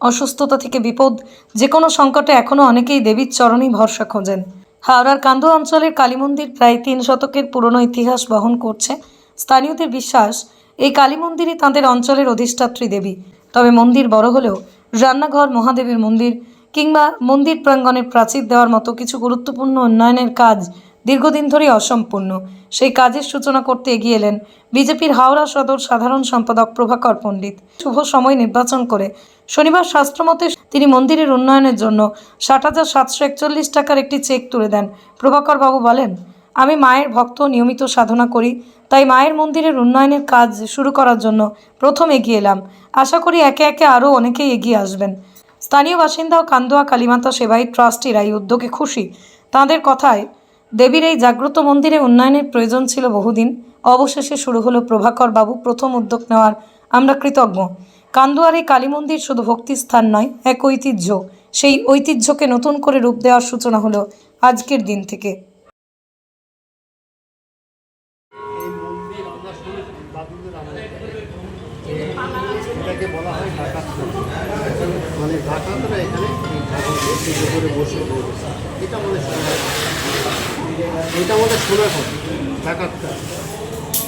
অসুস্থতা থেকে বিপদ, যে কোনো সংকটে এখনও অনেকেই দেবীর চরণেই ভরসা খোঁজেন। হাওড়ার কান্দো অঞ্চলের কালী মন্দির প্রায় তিন শতকের পুরনো ইতিহাস বহন করছে। স্থানীয়দের বিশ্বাস, এই কালী মন্দিরই তাঁদের অঞ্চলের অধিষ্ঠাত্রী দেবী। তবে মন্দির বড় হলেও রান্নাঘর, মহাদেবের মন্দির কিংবা মন্দির প্রাঙ্গণের প্রাচীর দেওয়ার মতো কিছু গুরুত্বপূর্ণ উন্নয়নের কাজ দীর্ঘদিন ধরেই অসম্পূর্ণ। সেই কাজের সূচনা করতে এগিয়ে এলেন বিজেপির হাওড়া সদর সাধারণ সম্পাদক প্রভাকর পণ্ডিত। শুভ সময় নির্বাচন করে শনিবার শাস্ত্রমতে তিনি মন্দিরের উন্নয়নের জন্য ষাট হাজার সাতশো একচল্লিশ টাকার একটি চেক তুলে দেন। প্রভাকর বাবু বলেন, আমি মায়ের ভক্ত, নিয়মিত সাধনা করি, তাই মায়ের মন্দিরের উন্নয়নের কাজ শুরু করার জন্য প্রথম এগিয়ে এলাম। আশা করি একে একে আরও অনেকেই এগিয়ে আসবেন। স্থানীয় বাসিন্দা ও কান্দোয়া কালীমাতা সেবাই ট্রাস্টিরা এই উদ্যোগে খুশি। তাঁদের কথায় দেবীর এই জাগ্রত মন্দিরে উন্নয়নের প্রয়োজন ছিল বহুদিন। অবশেষে শুরু হলো প্রভাকর বাবু প্রথম উদ্যোগ নেওয়ার। আমরা কৃতজ্ঞ। কান্দুয়ার এই কালী মন্দির শুধু ভক্তির স্থান নয়, এক ঐতিহ্য। সেই ঐতিহ্যকে নতুন করে রূপ দেওয়ার সূচনা হলো আজকের দিন থেকে। মানে। এটা আমাদের শোনা হয় ডাকাতটা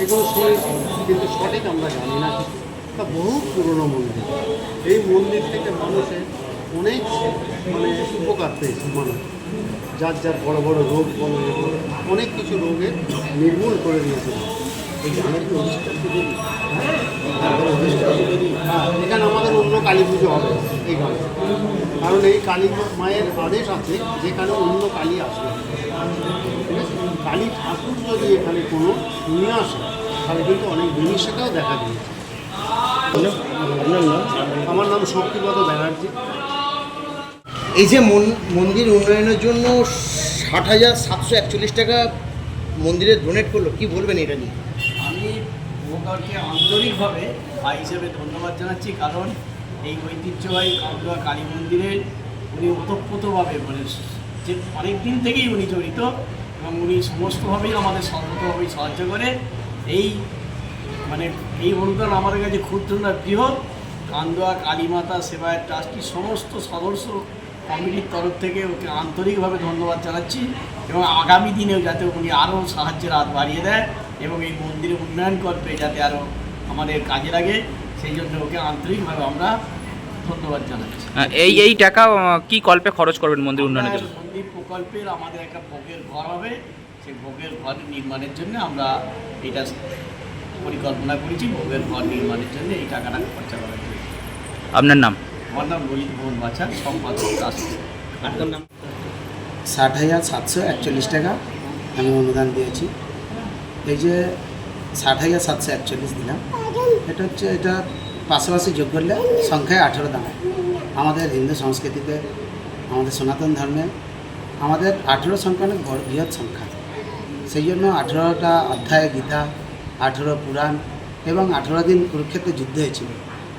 এগুলো শুনেছি কিন্তু সঠিক আমরা জানি না তা বহু পুরনো মন্দির। এই মন্দির থেকে মানুষের অনেক মানে উপকার পেয়েছে মানুষ। যার যার বড় বড় রোগ বলো অনেক কিছু রোগে নির্মূল করে দিয়েছে। অধিষ্ঠাত্রী হ্যাঁ, এখানে আমাদের অন্য কালী পুজো হবে এই গ্রামে কারণ এই কালী মায়ের আদেশ আছে যেখানে অন্য কালী আসবে। কালী ঠাকুর যদি এখানে কোনো নিয়ে আসে তাহলে কিন্তু অনেক জিনিসটাকেও দেখা দিয়েছে আমার নাম শক্তিপদ ব্যানার্জি। এই যে মন- মন্দির উন্নয়নের জন্য ষাট হাজার সাতশো একচল্লিশ টাকা মন্দিরে ডোনেট করল কি বলবেন এটা নিয়ে? আমি ভোকারকে আন্তরিকভাবে ভাই হিসেবে ধন্যবাদ জানাচ্ছি কারণ এই ঐতিহ্যবাহী কাউদুয়া কালী মন্দিরের উনি ওতপ্রোতভাবে মানে যে অনেক দিন থেকেই উনি জড়িত এবং উনি সমস্তভাবেই আমাদের সর্বতভাবেই সাহায্য করে। এই মানে এই অনুদান আমাদের কাছে ক্ষুদ্র না বৃহৎ। কান্দোয়া, কালীমাতা সেবায়ের ট্রাস্টির সমস্ত সদস্য কমিটির তরফ থেকে ওকে আন্তরিকভাবে ধন্যবাদ জানাচ্ছি এবং আগামী দিনেও যাতে উনি আরও সাহায্যের হাত বাড়িয়ে দেয় এবং এই মন্দিরের উন্নয়ন করবে যাতে আরও আমাদের কাজে লাগে, সেই জন্য ওকে আন্তরিকভাবে আমরা ধন্যবাদ জানাচ্ছি। আহ, এই এই টাকা কি কল্পে খরচ করবেন মন্দির উন্নয়নের জন্য? মন্দির প্রকল্পের আমাদের একটা ভোগের ঘর হবে। সেই ভোগের ঘর নির্মাণের জন্য আমরা এটা পরিকল্পনা করেছি ভোগের ঘর নির্মাণের জন্য এই টাকাটা খরচা করা হয়েছে আপনার নাম? আমার নাম ললিত মোহন বাছার সম্পাদক রাষ্ট্র আপনার নাম? ষাট হাজার সাতশো একচল্লিশ টাকা আমি অনুদান দিয়েছি। এই যে ষাট হাজার সাতশো একচল্লিশ দিলাম। এটা হচ্ছে এটা পাশাপাশি যোগ করলে সংখ্যায় আঠেরো দাঁড়ায় আমাদের হিন্দু সংস্কৃতিতে আমাদের সনাতন ধর্মে আমাদের আঠেরো সংখ্যা অনেক বড় বৃহৎ সংখ্যা। সেই জন্য আঠেরোটা অধ্যায় গীতা আঠেরো পুরাণ এবং আঠেরো দিন কুরুক্ষেত্রে যুদ্ধ হয়েছিল।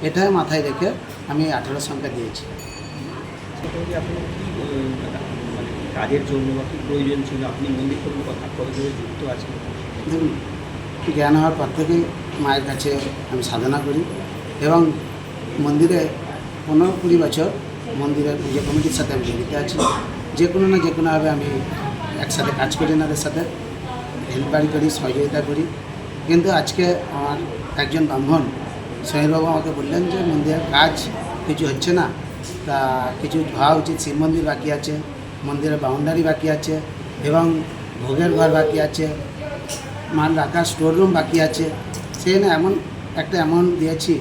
এটাই মাথায় রেখে আমি আঠেরো সংখ্যা দিয়েছি। মানে কাজের জন্য বা কী প্রয়োজন ছিল? আপনি মন্দির কথা কতভাবে যুক্ত আছেন? দেখুন জ্ঞান হওয়ার পর থেকেই মায়ের কাছে আমি সাধনা করি। এবং মন্দিরে পনেরো কুড়ি বছর মন্দিরের পুজো কমিটির সাথে আমি জড়িত আছি। যে কোনো না যে কোনোভাবে আমি একসাথে কাজ করি এনাদের সাথে, হেল্পারি করি, সহযোগিতা করি। কিন্তু আজকে আমার একজন ব্রাহ্মণ সোহেলবাবু আমাকে বললেন যে মন্দিরের কাজ কিছু হচ্ছে না। তা কিছু হওয়া উচিত, শিব মন্দির বাকি আছে মন্দিরের বাউন্ডারি বাকি আছে এবং ভোগের ঘর বাকি আছে, মাল রাখার স্টোর রুম বাকি আছে। সেই এমন একটা অ্যামাউন্ট দিয়েছি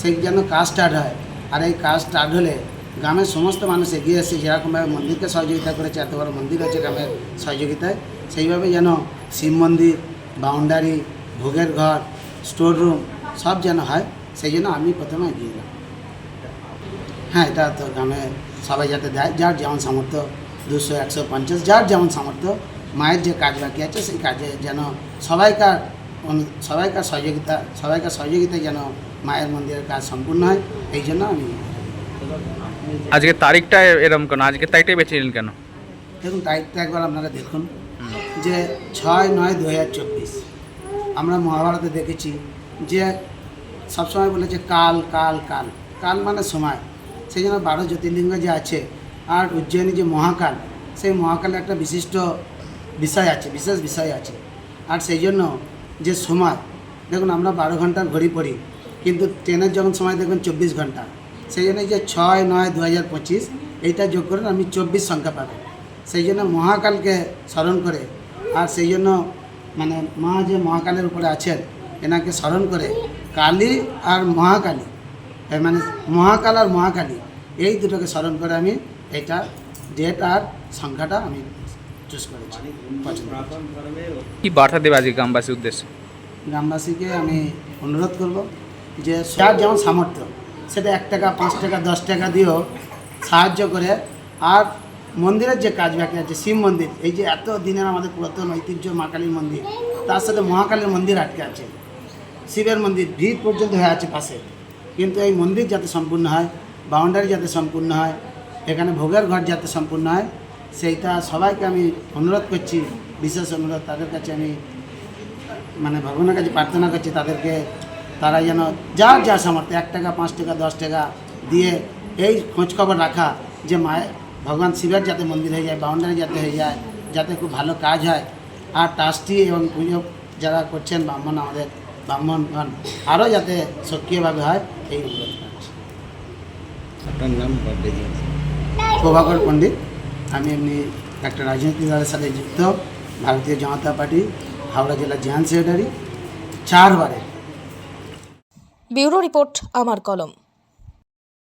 সেই যেন কাজ স্টার্ট হয়। আর এই কাজ স্টার্ট হলে গ্রামের সমস্ত মানুষ এগিয়ে এসে যেরকমভাবে মন্দিরকে সহযোগিতা করেছে, এত বড় মন্দির আছে গ্রামের সহযোগিতায়। সেইভাবে যেন শিব মন্দির বাউন্ডারি ভোগের ঘর স্টোর রুম সব যেন হয়, সেই জন্য আমি প্রথমে এগিয়ে এলাম। হ্যাঁ এটা তো গ্রামে সবাই যাতে দেয়, যার যেমন সামর্থ্য, দুশো, একশো, পঞ্চাশ, যার যেমন সামর্থ্য, মায়ের যে কাজ বাকি আছে, সেই কাজে যেন সবাইকার সবাইকার সহযোগিতা সবাইকার সহযোগিতা যেন মায়ের মন্দিরের কাজ সম্পূর্ণ হয় এই জন্য আমি আজকে তারিখটা এরকম কেন? আজকের তারিখটাই বেছে নিলেন কেন? দেখুন তারিখটা একবার আপনারা দেখুন যে ছয় নয় দু হাজার চব্বিশ। আমরা মহাভারতে দেখেছি যে সবসময় বলেছে কাল কাল কাল। কাল মানে সময়। সেই জন্য বারো জ্যোতির্লিঙ্গ যে আছে আর উজ্জয়িনী যে মহাকাল সেই মহাকালে একটা বিশিষ্ট বিষয় আছে বিশেষ বিষয় আছে। আর সেই জন্য যে সময়, দেখুন আমরা বারো ঘণ্টার ঘড়ি পড়ি, কিন্তু ট্রেনের যখন সময় দেখবেন চব্বিশ ঘণ্টা। সেই জন্য যে ছয় নয় দু হাজার পঁচিশ, এইটা যোগ করেন আমি চব্বিশ সংখ্যা পাবেন সেই জন্য মহাকালকে স্মরণ করে, আর সেই জন্য মানে মা যে মহাকালের উপরে আছেন, এনাকে স্মরণ করে কালী আর মহাকালী মানে মহাকাল আর মহাকালী, এই দুটোকে স্মরণ করে আমি এটা ডেট আর সংখ্যাটা আমি চুজ করেছি ধর্মের কি বার্তা দেবে আজকে গ্রামবাসীর উদ্দেশ্যে? গ্রামবাসীকে আমি অনুরোধ করব যে যার যেমন সামর্থ্য সেটা এক টাকা পাঁচ টাকা দশ টাকা দিয়েও সাহায্য করে। আর মন্দিরের যে কাজ বাকি আছে শিব মন্দির এই যে এত দিনের আমাদের পুরাতন ঐতিহ্য মা কালীর মন্দির তার সাথে মহাকালীর মন্দির আটকে আছে। শিবের মন্দির ভিড় পর্যন্ত হয়ে আছে পাশে। কিন্তু এই মন্দির যাতে সম্পূর্ণ হয় বাউন্ডারি যাতে সম্পূর্ণ হয় এখানে ভোগের ঘর যাতে সম্পূর্ণ হয় সেইটা সবাইকে আমি অনুরোধ করছি বিশেষ অনুরোধ তাদের কাছে আমি মানে ভগবানের কাছে প্রার্থনা করছি তাদেরকে তারা যেন যার যা সামর্থ্য এক টাকা পাঁচ টাকা দশ টাকা দিয়ে এই খোঁজখবর রাখা যে মায়ের ভগবান শিবের যাতে মন্দির হয়ে যায় বাউন্ডারি যাতে হয়ে যায় যাতে খুব ভালো কাজ হয়। আর ট্রাস্টি এবং পুজো যারা করছেন ব্রাহ্মণ আমাদের ব্রাহ্মণগণ আরও যাতে সক্রিয়ভাবে হয় এই অনুরোধ করছি। আপনার নাম প্রভাকর পণ্ডিত। আমি এমনি একটা রাজনৈতিক দলের সাথে যুক্ত, ভারতীয় জনতা পার্টি, হাওড়া জেলার জেহান সেক্রেটারি, চারবারে। ব্যুরো রিপোর্ট, আমার কলম।